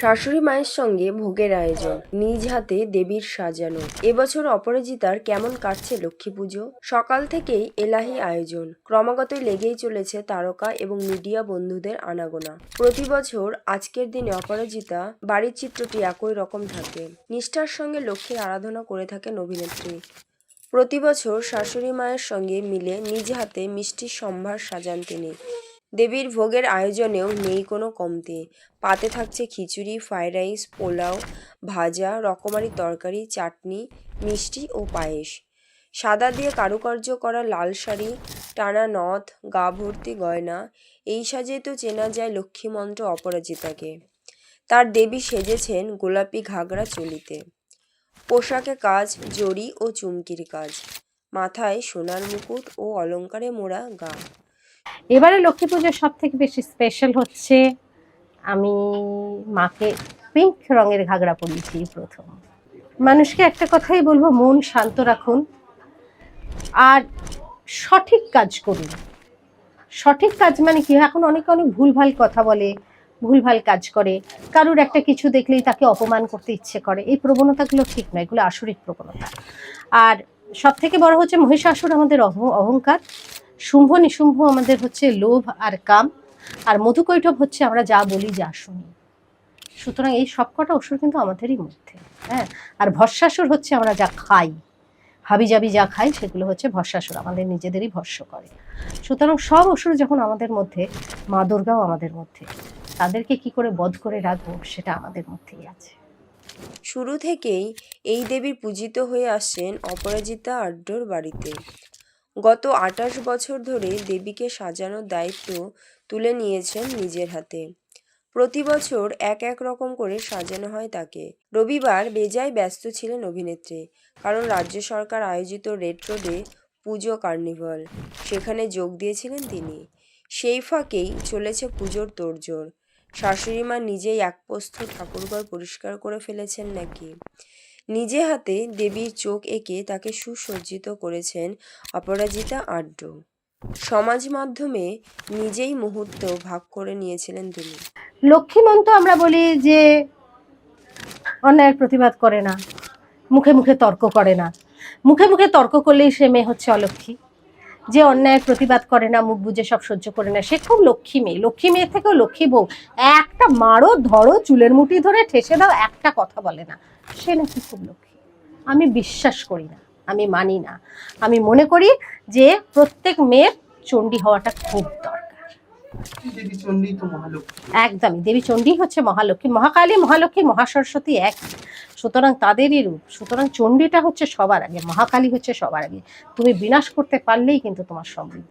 শাশুড়ি মায়ের সঙ্গে ভোগের আয়োজন। নিজ হাতে দেবীর সাজানো। এবছর অপরাজিতার কেমন কাটছে লক্ষ্মী পুজো? সকাল থেকেই এলাহি আয়োজন। ক্রমাগতই লেগেই চলেছে তারকা এবং মিডিয়া বন্ধুদের আনাগোনা। প্রতি বছর আজকের দিনে অপরাজিতা বাড়ির চিত্রটি একই রকম থাকে। নিষ্ঠার সঙ্গে লক্ষ্মীর আরাধনা করে থাকেন অভিনেত্রী। প্রতি বছর শাশুড়ি মায়ের সঙ্গে মিলে নিজ হাতে মিষ্টির সম্ভার সাজান তিনি। দেবীর ভোগের আয়োজনেও নেই কোনো কমতি। পাতে থাকছে খিচুড়ি, ফ্রাইড রাইস, পোলাও, ভাজা, রকমারি তরকারি, চাটনি, মিষ্টি ও পায়েস। সাদা দিয়ে কারুকার্য করা লাল শাড়ি, টানা নথ, গা ভর্তি গয়না, এই সাজে তো চেনা যায় লক্ষ্মীমন্ত্র অপরাজিতাকে। তার দেবী সেজেছেন গোলাপি ঘাগরা চলিতে। পোশাকে কাজ জরি ও চুমকির কাজ। মাথায় সোনার মুকুট ও অলঙ্কারে মোড়া গা। এবারে লক্ষ্মী পুজোর সব থেকে বেশি স্পেশাল হচ্ছে, আমি মাকে পিঙ্ক রঙের ঘাগরা পরিয়েছি প্রথম। মানুষকে একটা কথাই বলব, মন শান্ত রাখুন। আর সঠিক কাজ করুন। সঠিক কাজ মানে কি এখন অনেকে অনেক ভুলভাল কথা বলে, ভুলভাল কাজ করে। কারুর একটা কিছু দেখলেই তাকে অপমান করতে ইচ্ছে করে। এই প্রবণতাগুলো ঠিক নয় এগুলো আসরিক প্রবণতা। আর সব থেকে বড় হচ্ছে মহিষাসুর আমাদের অহ- অহংকার। শুম্ভ নিশুম্ভ আমাদের হচ্ছে লোভ আর কাম, আর মধুকৈটব হচ্ছে আমরা যা বলি, যা শুনি। সুতরাং এই সবকটা অসুর কিন্তু আমাদেরই মধ্যে হ্যাঁ? আর ভস্মাসুর হচ্ছে আমরা যা খাই হাবি জাবি যা খাই, সেগুলো হচ্ছে ভস্মাসুর আমাদের নিজেদেরই ভস্য করে। সুতরাং সব অসুর যখন আমাদের মধ্যে, মা দুর্গাও আমাদের মধ্যে, তাদেরকে কি করে বধ করে রাখব, সেটা আমাদের মধ্যেই আছে। শুরু থেকেই এই দেবী পূজিত হয়ে আসছেন অপরাজিতা আড্ডোর বাড়িতে। গত আটাশ বছর ধরে দেবীকে সাজানোর দায়িত্ব তুলে নিয়েছেন নিজের হাতে। প্রতি বছর এক এক রকম করে সাজানো হয় তাকে। রবিবার বেজায় ব্যস্ত ছিলেন অভিনেত্রী, কারণ রাজ্য সরকার আয়োজিত রেড রোডে পুজো কার্নিভাল। সেখানে যোগ দিয়েছিলেন তিনি। সেই ফাঁকেই চলেছে পুজোর তোড়জোড়। শাশুড়ি মা নিজেই একপোস্ত ঠাকুরঘর পরিষ্কার করে ফেলেছেন নাকি? নিজে হাতে দেবীর চোখ এঁকে তাকে সুসজ্জিত করেছেন অপরাজিতা আড্ড। সমাজ মাধ্যমে নিজেই মুহূর্ত ভাগ করে নিয়েছিলেন তিনি। লক্ষ্মীমন্ত আমরা বলি যে অন্যায়ের প্রতিবাদ করে না, মুখে মুখে তর্ক করে না। মুখে মুখে তর্ক করলেই সে মেয়ে হচ্ছে অলক্ষ্মী। যে অন্যায়ের প্রতিবাদ করে না মুখ বুঝে সব সহ্য করে না সে খুব লক্ষ্মী মেয়ে। লক্ষ্মী মেয়ে থেকেও লক্ষ্মী বউ। একটা মারো ধরো চুলের মুঠি ধরে ঠেসে দাও একটা কথা বলে না। সে নাকি খুব লক্ষ্মী। আমি বিশ্বাস করি না আমি মানি না। আমি মনে করি যে প্রত্যেক মেয়ের চণ্ডী হওয়াটা খুব দরকার। দেবী চণ্ডী তো একদমই দেবী চণ্ডী হচ্ছে মহালক্ষ্মী। মহাকালী মহালক্ষ্মী মহাসরস্বতী এক সুতরাং তাদেরই রূপ, সুতরাং চণ্ডীটা হচ্ছে সবার আগে, মহাকালী হচ্ছে সবার আগে। তুমি বিনাশ করতে পারলেই কিন্তু তোমার সমৃদ্ধি।